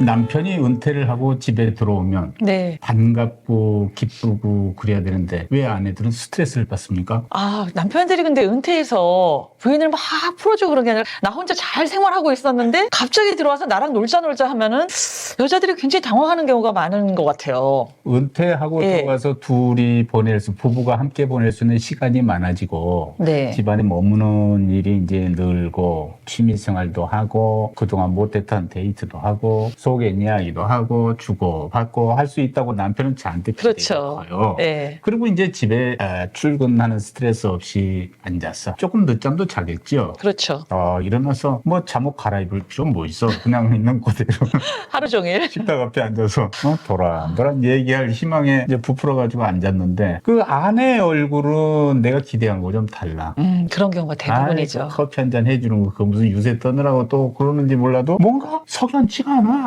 남편이 은퇴를 하고 집에 들어오면 네. 반갑고 기쁘고 그래야 되는데 왜 아내들은 스트레스를 받습니까? 아, 남편들이 근데 은퇴해서 부인을 막 풀어주고 그런 게 아니라 나 혼자 잘 생활하고 있었는데 갑자기 들어와서 나랑 놀자 놀자 하면은 여자들이 굉장히 당황하는 경우가 많은 것 같아요. 은퇴하고 예. 들어가서 둘이 보낼 수 부부가 함께 보낼 수 있는 시간이 많아지고 네. 집안에 머무는 일이 이제 늘고 취미 생활도 하고 그동안 못했던 데이트도 하고 속의 이야기도 하고 주고 받고 할 수 있다고 남편은 저한테 그렇죠. 기대요. 네. 그리고 이제 집에 아, 출근하는 스트레스 없이 앉아서 조금 늦잠도 자겠죠. 그렇죠. 어, 일어나서 뭐 잠옷 갈아입을 필요 뭐 있어. 그냥 있는 그대로 하루 종일. 식탁 앞에 앉아서 어, 도란도란 얘기할 희망에 이제 부풀어가지고 앉았는데 그 아내 얼굴은 내가 기대한 거 좀 달라. 음, 그런 경우가 대부분이죠. 아이, 커피 한 잔 해주는 거, 그 무슨 유세 떠느라고 또 그러는지 몰라도 뭔가 석연치가 않아.